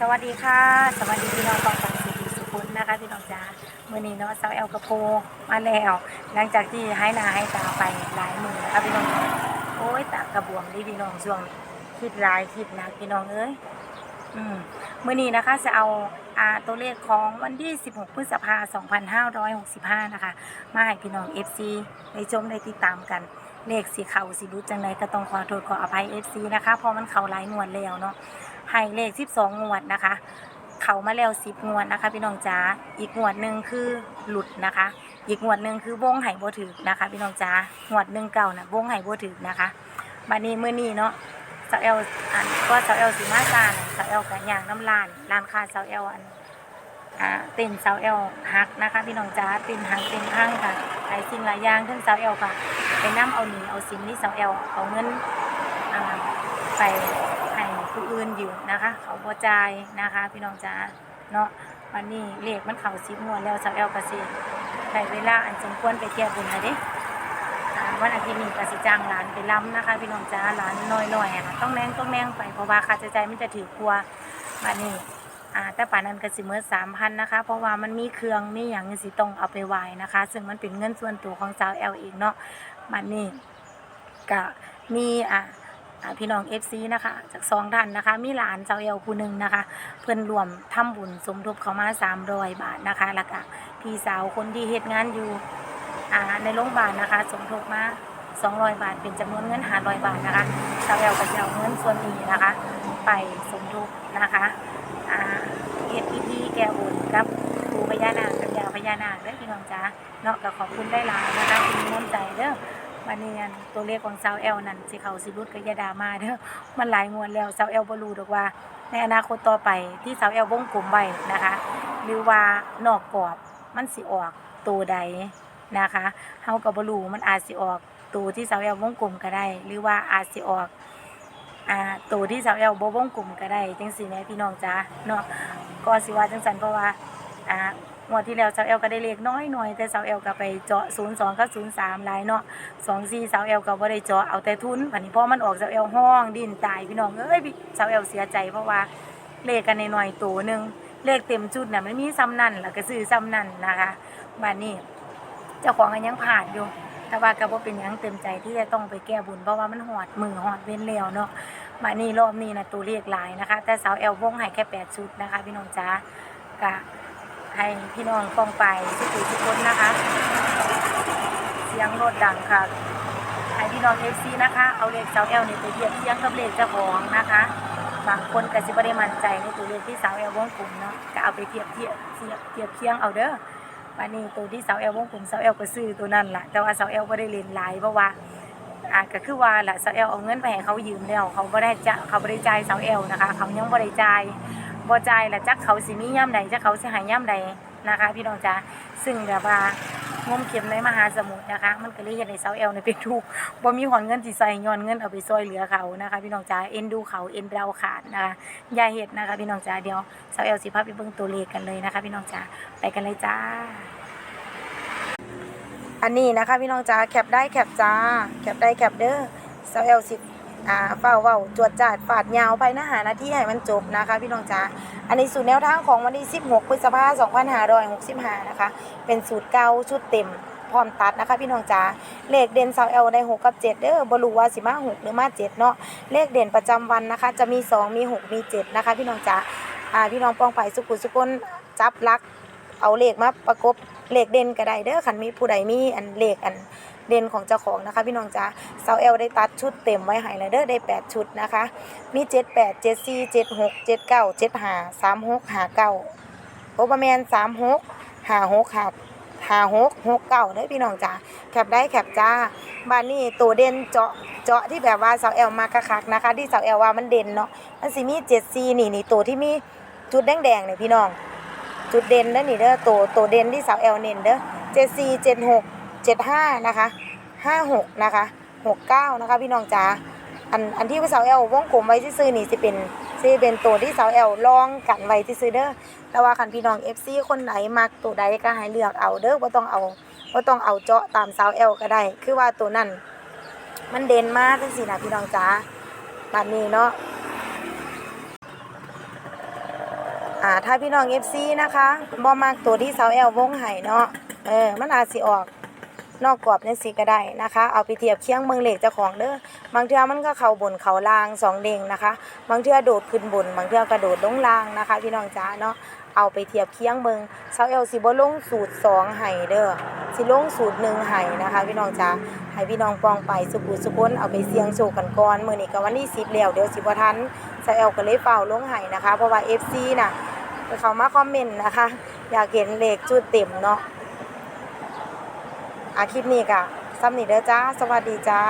สวัสดีค่ะ สวัสดีพี่น้องกองฟังสีสุขุนนะคะพี่น้องจ๋ามื่อนี้เนาะเซาแอลกระโพมาแล้ว หลังจากที่ให้หนาให้ตาไปหลายมือนะคะพี่น้องโอ้ยตากระบวมดีพี่น้องช่วงนี้คิดหลายคิดหนักพี่น้องเอ้ยอืมมื่อนี้นะคะจะเอาอาตัวเลขของวันที่ 16 พฤษภาคม2565 นะคะ มาให้พี่น้อง FC ได้ชมได้ติดตามกัน เลขสีเขาสีรุดจังไรก็ต้องขอโทษขออภัย FC นะคะเพราะมันเขาหลายงวดแล้วเนาะ ให้เลข 12 งวดนะคะ เขามาแล้ว 10 งวดนะคะ พี่น้องจ๋าอีกงวดหนึ่งคือหลุดนะคะ อีกงวดหนึ่งคือวงไห่บ่ถึกนะคะ พี่น้องจ๋างวดหนึ่งเก่านะวงไห่บ่ถึกนะคะบัดนี้มื้อนี้เนาะสาวเอลอันก็สาวเอลสิมาจานสาวเอลกันย่างน้ำลานร้านคาสาวเอลอันอ่าเต้นสาวเอลฮักนะคะ พี่น้องจ๋าเต้นฮักเต้นพังค่ะหลายสิ่งหลายอย่างทั้งสาวเอลค่ะไปนํเอาหนีเอาสินที่สาวเอลเอาเงินอ่าไป ผู้อื่นอยู่นะคะ เขาบ่จ่ายนะคะ พี่น้องจ๋าเนาะวันนี้เลขมันเข้าสิบงวดแล้วสาวเอลก็สิได้เวลาอันสมควรไปเที่ยวบุญแล้วเด้วันอาทิตย์นี้ก็สิจ้างหลานไปล้ำนะคะ พี่น้องจ๋าหลานน้อยๆอะค่ะต้องแนงต้องแนงไปเพราะว่าค่าใช้จ่ายมันจะถือกลัววันนี้อ่าแต่ป่านนั้นก็สิเมื่อสามพันนะคะ เพราะว่ามันมีเครื่องมีอย่างเงินสิต้องเอาไปไหว้นะคะ ซึ่งมันเป็นเงินส่วนตัวของสาวเอลเองเนาะมันนี่ก็มีอ่อ่า พี่น้อง FC นะคะ จากสองท่านนะคะ มีหลานสาวเอลผู้หนึ่งนะคะ เพื่อนรวมทำบุญสมทบเขามา300บาทนะคะ แล้วก็พี่สาวคนที่เฮ็ดงานอยู่ในโรงพยาบาลนะคะ สมทบมา200บาท เป็นจำนวนเงิน500บาทนะคะสาวเอลก็จะเอาเงินส่วนนี้นะคะ ไปสมทบนะคะเฮ็ดพิธีแก้บนกับปู่พญานาคกับยาพญานาคเด้อพี่น้องจ๋าเนาะก็ขอบคุณได้หลายนะคะที่มีน้ำใจเด้อ วันนี้อันตัวเลขของสาวแอลนั่นสิเขาสิรุดกับยาดามาเด้อมันหลายงวดแล้วสาวแอลบ่รู้ดอกว่า ในอนาคตต่อไปที่สาวแอลวงกลมไว้นะคะ หรือว่านอกกรอบมันสิออกตัวใดนะคะเฮาก็บ่รู้มันอาจสิออกตัวที่สาวแอลวงกลมก็ได้ หรือว่าอาจสิออกอ่าตัวที่สาวแอลบ่วงกลุ่มก็ได้จังซี่แหม่พี่น้องจ้าเนาะก็สิว่าจังซั่นเพราะว่าอ่า งวดที่แล้วสาวแอลก็ได้เลขน้อยหน่อยแต่สาวแอลก็ไปเจาะ02กับ03หลายเนาะ24สาวแอลก็บ่ได้เจาะเอาแต่ทุนบัดนี้พอมันออกสาวแอลห้องดินตายพี่น้องเอ้ยสาวแอลเสียใจเพราะว่าเลขกันใน้อยตัวหนึ่งเลขเต็มชุดน่ะมันมีซ้ำนั่นแล้วก็ซื้อซ้ำนั่นนะคะบัดนี้เจ้าของก็ยังผ่านอยู่แต่ว่าก็บ่เป็นยังเต็มใจที่จะต้องไปแก้บุญเพราะว่ามันหอดมือหอดเว้นแล้วเนาะมานี่รอบนี้นะตัวเลขหลายนะคะ แต่สาวแอลวงให้แค่8ชุดนะคะ พี่น้องจ้ากะ ให้พี่น้องกองไปสุขุทุกคนนะคะ เสียงรถดังค่ะให้พี่น้องเอฟซีนะคะ เอาเลขสาวแอลนี่ไปเทียบเทียงกับเลขเจ้าของนะคะบางคนก็สิบ่ได้มั่นใจในตัวเลขที่สาวแอลวงกลุ่มเนาะก็เอาไปเทียบเทียบเทียบเทียบเคียงเอาเด้อวันนี้ตัวที่สาวแอลวงกลุ่มสาวแอลก็ซื้อตัวนั้นล่ะ แต่ว่าสาวแอลบ่ได้เล่นหลายเพราะว่าอ่าก็คือว่าแหละสาวเอลเอาเงินไปให้เขายืมแล้วเขาบ่ได้จะเขาบ่ได้จ่ายสาวเอลนะคะ เขายังบ่ได้จ่าย บ่จ่ายแล้วจักเขาสิมีย่ำใดจักเขาสิหายย่ำใดนะคะ พี่น้องจ๋าซึ่งแบบว่างมเข็มในมหาสมุทรนะคะ มันก็เลยเฮ็ดให้สาเอลเนี่ยเป็นทุกบ่มีหอนเงินสิใส่ย้อนเงินเอาไปซอยเหลือเขานะคะ พี่น้องจ๋าเอ็นดูเขาเอ็นเราขาดนะคะย่าเฮ็ดนะคะ พี่น้องจ๋าเดี๋ยวเสาเอลสิพาไปเบิ่งตัวเลขกันเลยนะคะ พี่น้องจ๋าไปกันเลยจ้า อันนี้นะคะ พี่น้องจ๋าแคปได้แคปจ้าแคปได้แคปเด้อเสาเอลสิ อ่าเฝ้าเว้าจวดจาดฝาดยาวไปนะหาหน้าที่ให้มันจบนะคะ พี่น้องจ๋าอันนี้สูตรแนวทางของวันที่ 16พฤษภาคม2565 นะคะ เป็นสูตรเก่าชุดเต็มพร้อมตัดนะคะพี่น้องจ๋า เลขเด่นสาวเอลได้6กับ 7 เด้อบรูว่าสิมา6หรือมา7เนาะ เลขเด่นประจำวันนะคะ จะมี 2 มี 6 มี 7 นะคะ พี่น้องจ๋า อ่า พี่น้องป้องไปสุขุสุกนจับลัก เอาเลขมาประกบ เลขเด่นก็ได้เด้อคันมีผู้ใดมีอันเลขอัน เด่นของเจ้าของนะคะ พี่น้องจ๋าเซาเอลได้ตัดชุดเต็มไว้ให้แล้วเด้อได้ 8 ชุดนะคะ มี 78 74 76 79 75 36 59โอเปอร์แมน36 56 56 69เด้อพี่น้องจ๋าแคปได้แคปจ้าบ้านนี้ตัวเด่นเจาะเจาะที่แบบว่าเสาเอลมาคักๆนะคะ ที่เสาเอลว่ามันเด่นเนาะมันสิมี74นี่นี่ตัวที่มีจุดแดงๆเนี่ยพี่น้อง จุดเด่นเด้อนี่เด้อตัวตัวเด่นที่เสาวแอลเน้นเด้อเจ็ดสี่เจ็ดหกเจ็ดห้านะคะ ห้าหกนะคะหกเก้านะคะพี่น้องจ๋าอันอันที่สาวแอลวงกลมไว้ที่ซื้อนี่สิเป็นสิเป็นตัวที่สาวแอลลองกันไว้ที่ซื้อเด้อแต่ว่าคันพี่น้องเอฟซีคนไหนมักตัวใดก็ให้เลือกเอาเด้อว่าต้องเอาว่าต้องเอาเจาะตามสาวแอลก็ได้ คือว่าตัวนั้นมันเด่นมากจังสินะพี่น้องจ๋าแบบนี้เนาะอ่าถ้าพี่น้อง FC นะคะบ่มักตัวที่สาวแอลวงไห้เนาะเออมันอาจสิออก นอกกรอบจังซี่ก็ได้นะคะ เอาไปเทียบเคียงเมืองเหลขเจ้าของเด้อบางเทื่อมันก็เข้าบนเข้าล่างสองเด้งนะคะ บางเทื่อโดดขึ้นบน บางเทื่อกระโดดลงล่างนะคะ พี่น้องจ๋าเนาะเอาไปเทียบเคียงเบิงสาวแอลสิบ่ลงสูตร2ไห้เด้อสิลงสูตร1ไห้นะคะ พี่น้องจ๋าให้พี่น้องปองไปสุขุสุคนเอาไปเสียงโชคกันก่อนมื้อนี้ก็วันที่10แล้วเดี๋ยวสิบ่ทันสาวแอลก็เลยเฝ้าลงไห้นะคะ เพราะว่า FC น่ะเขามาคอมเมนต์นะคะ อยากเห็นเลขจุดเต็มเนาะ อาคลิปนี้กะซ้ำนี่เด้อจ้า สวัสดีจ้า